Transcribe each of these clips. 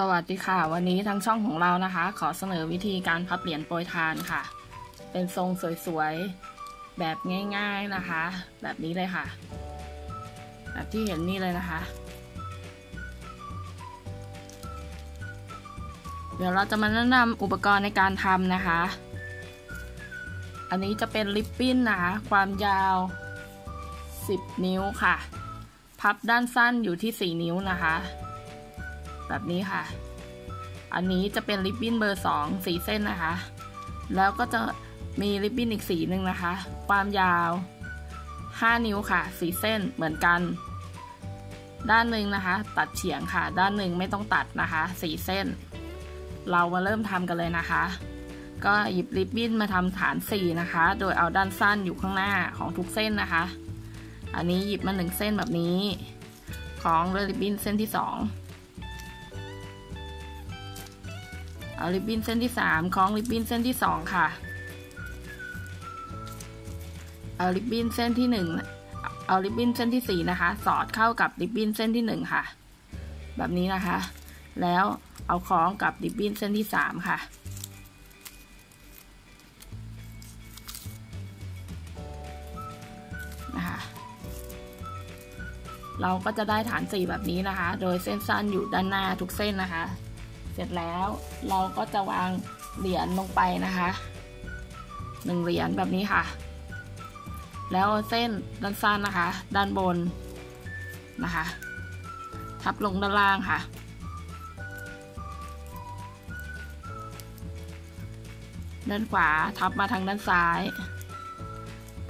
สวัสดีค่ะ วันนี้ทางช่องของเรานะคะ ขอเสนอวิธีการพับเหรียญโปรยทานค่ะ เป็นทรงสวยๆ แบบง่ายๆนะคะ แบบนี้เลยค่ะ แบบที่เห็นนี่เลยนะคะ เดี๋ยวเราจะมาแนะนำอุปกรณ์ในการทำนะคะ อันนี้จะเป็นลิปปิ้นนะคะ ความยาว 10 นิ้วค่ะ พับด้านสั้นอยู่ที่ 4 นิ้วนะคะ แบบนี้ค่ะ อันนี้จะเป็นริบบิ้นเบอร์2สีเส้นนะคะ แล้วก็จะมีริบบิ้นอีกสีหนึ่งนะคะ ความยาว 5 นิ้วค่ะ สีเส้นเหมือนกัน ด้านหนึ่งนะคะ ตัดเฉียงค่ะ ด้านหนึ่งไม่ต้องตัดนะคะ สีเส้น เรามาเริ่มทำกันเลยนะคะ ก็หยิบริบบิ้นมาทำฐาน4นะคะ โดยเอาด้านสั้นอยู่ข้างหน้าของทุกเส้นนะคะ อันนี้หยิบมาหนึ่งเส้นแบบนี้ ของริบบิ้นเส้นที่ 2 เอาริบบิ้นเส้นที่สามคล้องริบบิ้นเส้นที่สองค่ะ เอาริบบิ้นเส้นที่หนึ่งเอาริบบิ้นเส้นที่สี่นะคะ สอดเข้ากับริบบิ้นเส้นที่หนึ่งค่ะ แบบนี้นะคะ แล้วเอาคล้องกับริบบิ้นเส้นที่สามค่ะนะคะเราก็จะได้ฐานสี่แบบนี้นะคะ โดยเส้นสั้นอยู่ด้านหน้าทุกเส้นนะคะ เสร็จแล้วเราก็จะวางเหรียญลงไปนะคะหนึ่งเหรียญแบบนี้ค่ะ แล้วเส้นด้านสั้นนะคะ ด้านบนนะคะ ทับลงด้านล่างค่ะ ด้านขวาทับมาทางด้านซ้าย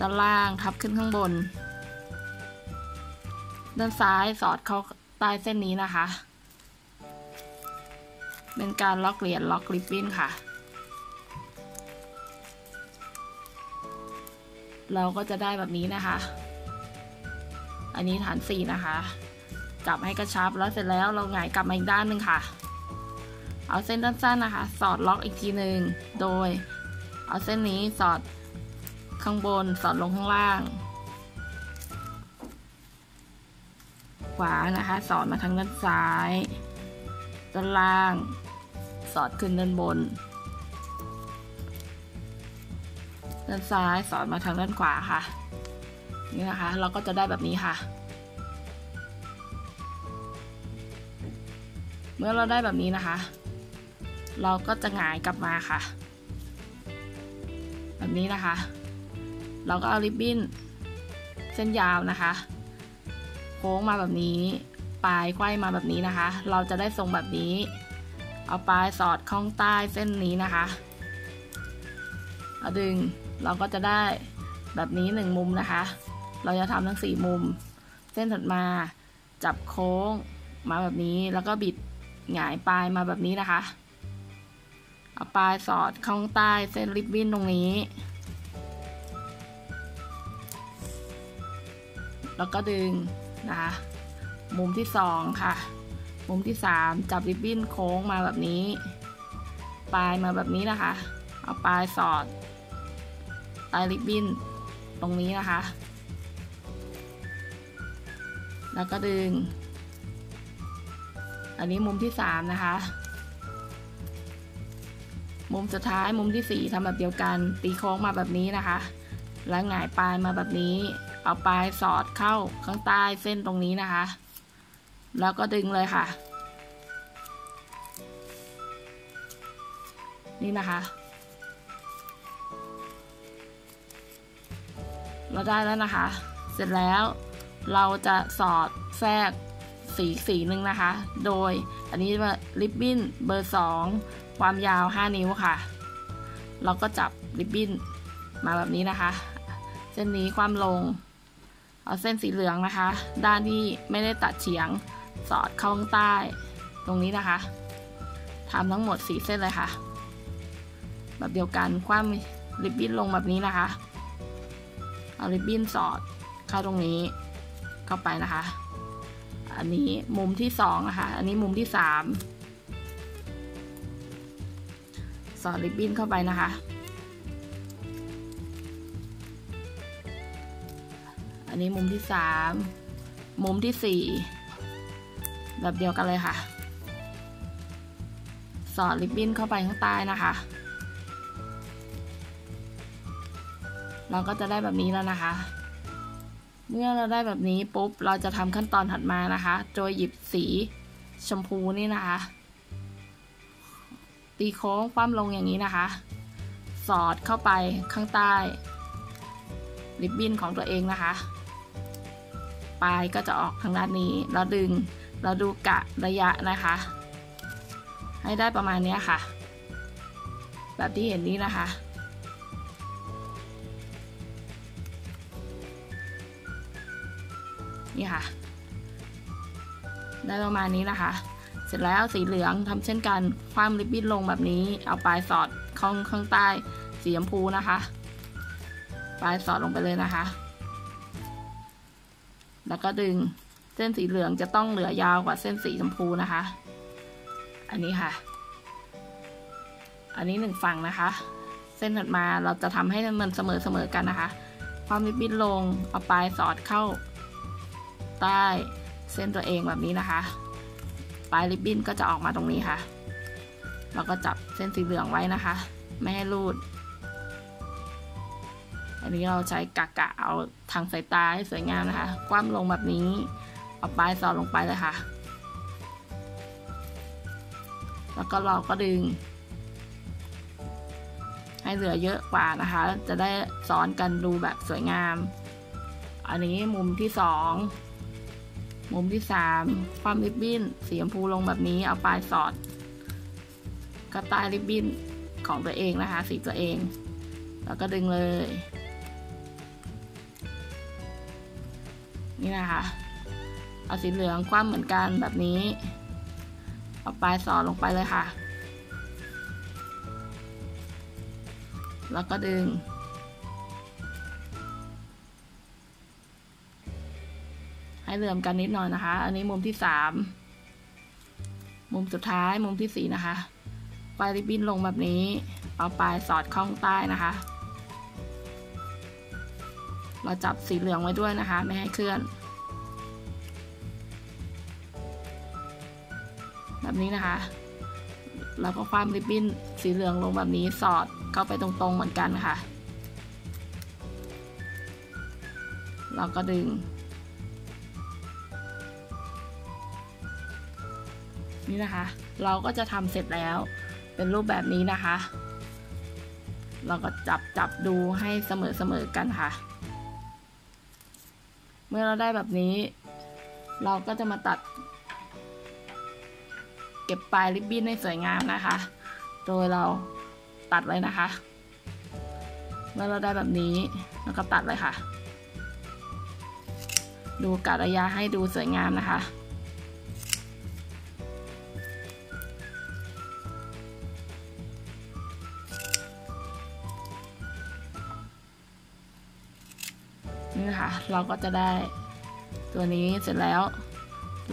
ด้านล่างทับขึ้นข้างบน ด้านซ้ายสอดเข้าใต้เส้นนี้นะคะ เป็นการล็อกเหรียญล็อกริบบิ้นค่ะ เราก็จะได้แบบนี้นะคะ อันนี้ฐานสี่นะคะ จับให้กระชับแล้วเสร็จแล้วเราหงายกลับมาอีกด้านหนึ่งค่ะ เอาเส้นด้านสั้นนะคะ สอดล็อกอีกทีหนึ่งโดย เอาเส้นนี้สอดข้างบนสอดลงข้างล่าง ขวานะคะ สอดมาทางด้านซ้ายด้านล่าง สอดขึ้นด้านบน ด้านซ้ายสอดมาทางด้านขวาค่ะ นี่นะคะ เราก็จะได้แบบนี้ค่ะ เมื่อเราได้แบบนี้นะคะ เราก็จะหงายกลับมาค่ะ แบบนี้นะคะ เราก็เอาริบบิ้นเส้นยาวนะคะ โค้งมาแบบนี้ ปลายไขว้มาแบบนี้นะคะ เราจะได้ทรงแบบนี้ เอาปลายสอดข้องใต้เส้นนี้นะคะเอาดึงเราก็จะได้แบบนี้หนึ่งมุมนะคะ เราจะทำทั้งสี่มุม เส้นถัดมาจับโค้งมาแบบนี้แล้วก็บิดหงายปลายมาแบบนี้นะคะ เอาปลายสอดข้องใต้เส้นริบบิ้นตรงนี้ แล้วก็ดึงนะคะ มุมที่สองค่ะ มุมที่ 3 จับริบบิ้นโค้งมาแบบนี้ ปลายมาแบบนี้นะคะ เอาปลายสอดปลายริบบิ้นตรงนี้นะคะ แล้วก็ดึง อันนี้มุมที่ 3 นะคะ มุมสุดท้ายมุมที่ 4ทำแบบเดียวกัน ตีโค้งมาแบบนี้นะคะ แล้วหงายปลายมาแบบนี้ เอาปลายสอดเข้าข้างใต้เส้นตรงนี้นะคะ แล้วก็ดึงเลยค่ะ นี่นะคะ เราได้แล้วนะคะ เสร็จแล้วเราจะสอดแทรกสีสีหนึ่งนะคะ โดยอันนี้ว่าริบบิ้นเบอร์สองความยาว 5 นิ้วค่ะ เราก็จับริบบิ้นมาแบบนี้นะคะ เส้นนี้ความลง เอาเส้นสีเหลืองนะคะ ด้านที่ไม่ได้ตัดเฉียง สอดเข้าข้างใต้ ตรงนี้นะคะทำทั้งหมดสี่เส้นเลยค่ะ แบบเดียวกันคว่ำริบบิ้นลงแบบนี้นะคะ เอาริบบิ้นสอดเข้าตรงนี้เข้าไปนะคะ อันนี้มุมที่สองนะคะ อันนี้มุมที่สามสอดริบบิ้นเข้าไปนะคะ อันนี้มุมที่สามมุมที่สี่ แบบเดียวกันเลยค่ะ สอดริบบิ้นเข้าไปข้างใต้นะคะ เราก็จะได้แบบนี้แล้วนะคะ เมื่อเราได้แบบนี้ปุ๊บเราจะทำขั้นตอนถัดมานะคะ โดยหยิบสีชมพูนี่นะคะ ตีโค้งคว่ำลงอย่างนี้นะคะ สอดเข้าไปข้างใต้ริบบิ้นของตัวเองนะคะ ปลายก็จะออกทางด้านนี้เราดึง เราดูกะระยะนะคะ ให้ได้ประมาณนี้ค่ะ แบบที่เห็นนี้นะคะ นี่ค่ะ ได้ประมาณนี้นะคะ เสร็จแล้วสีเหลืองทำเช่นกันคว่ำริบบิ้นลงแบบนี้ เอาปลายสอดข้างข้างใต้สีชมพูนะคะ ปลายสอดลงไปเลยนะคะ แล้วก็ดึง เส้นสีเหลืองจะต้องเหลือยาวกว่าเส้นสีชมพูนะคะ อันนี้ค่ะ อันนี้หนึ่งฝั่งนะคะ เส้นถัดมาเราจะทำให้มันเสมอเสมอกันนะคะ ความริบบิ้นลงเอาปลายสอดเข้า ใต้เส้นตัวเองแบบนี้นะคะ ปลายริบบิ้นก็จะออกมาตรงนี้ค่ะ เราก็จับเส้นสีเหลืองไว้นะคะ ไม่ให้รูด อันนี้เราใช้กะกะเอาทางสายตาให้สวยงามนะคะ คว่ำลงแบบนี้ เอาปลายสอดลงไปเลยค่ะ แล้วก็เราก็ดึง ให้เหลือเยอะกว่านะคะ จะได้ซ้อนกันดูแบบสวยงาม อันนี้มุมที่สองมุมที่สามความริบบิ้นสีชมพูลงแบบนี้เอาปลายสอดก็ใต้ริบบิ้นของตัวเองนะคะ สีตัวเอง แล้วก็ดึงเลย นี่นะคะ เอาสีเหลืองคว่ำเหมือนกันแบบนี้ เอาปลายสอดลงไปเลยค่ะ แล้วก็ดึง ให้เหลื่อมกันนิดหน่อยนะคะ อันนี้มุมที่สาม มุมสุดท้ายมุมที่สี่นะคะปลายริบบิ้นลงแบบนี้ เอาปลายสอดข้องใต้นะคะ เราจับสีเหลืองไว้ด้วยนะคะ ไม่ให้เคลื่อน แบบนี้นะคะ แล้วก็ความริบบิ้นสีเหลืองลงแบบนี้สอดเข้าไปตรงๆเหมือนกันค่ะ เราก็ดึง นี่นะคะ เราก็จะทำเสร็จแล้วเป็นรูปแบบนี้นะคะ เราก็จับจับดูให้เสมอเสมอกันค่ะ เมื่อเราได้แบบนี้ เราก็จะมาตัด เก็บปลายริบบิ้นให้สวยงามนะคะ โดยเราตัดเลยนะคะ เมื่อเราได้แบบนี้แล้วก็ตัดเลยค่ะ ดูกะระยะให้ดูสวยงามนะคะนี่นะคะเราก็จะได้ตัวนี้เสร็จแล้ว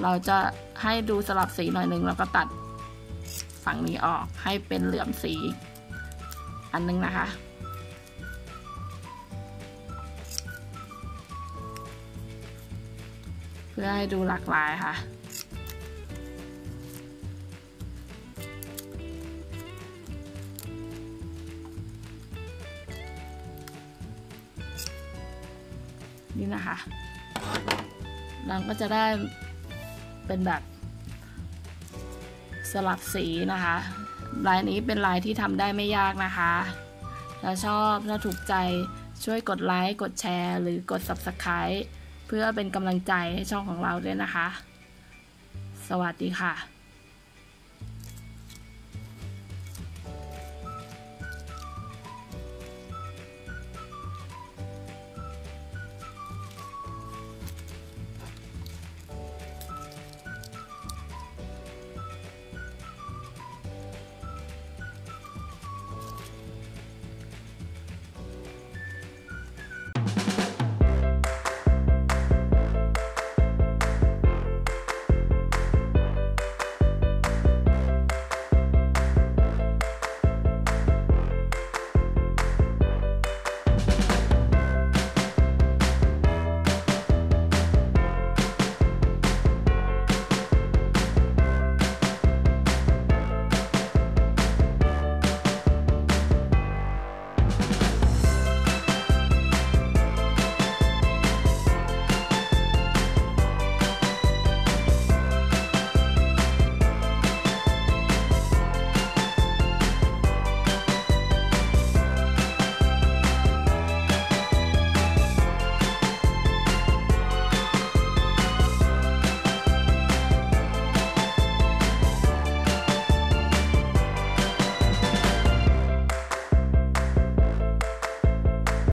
เราจะ ให้ดูสลับสีหน่อยหนึ่งแล้วก็ตัดฝั่งนี้ออกให้เป็นเหลื่อมสี อันนึงนะคะ เพื่อให้ดูหลากหลายค่ะนี่นะคะเราก็จะได้เป็นแบบ สลับสีนะคะ ลายนี้เป็นลายที่ทำได้ไม่ยากนะคะ ถ้าชอบถ้าถูกใจช่วยกดไลค์ กดแชร์ หรือกด Subscribe เพื่อเป็นกำลังใจให้ช่องของเราด้วยนะคะ สวัสดีค่ะ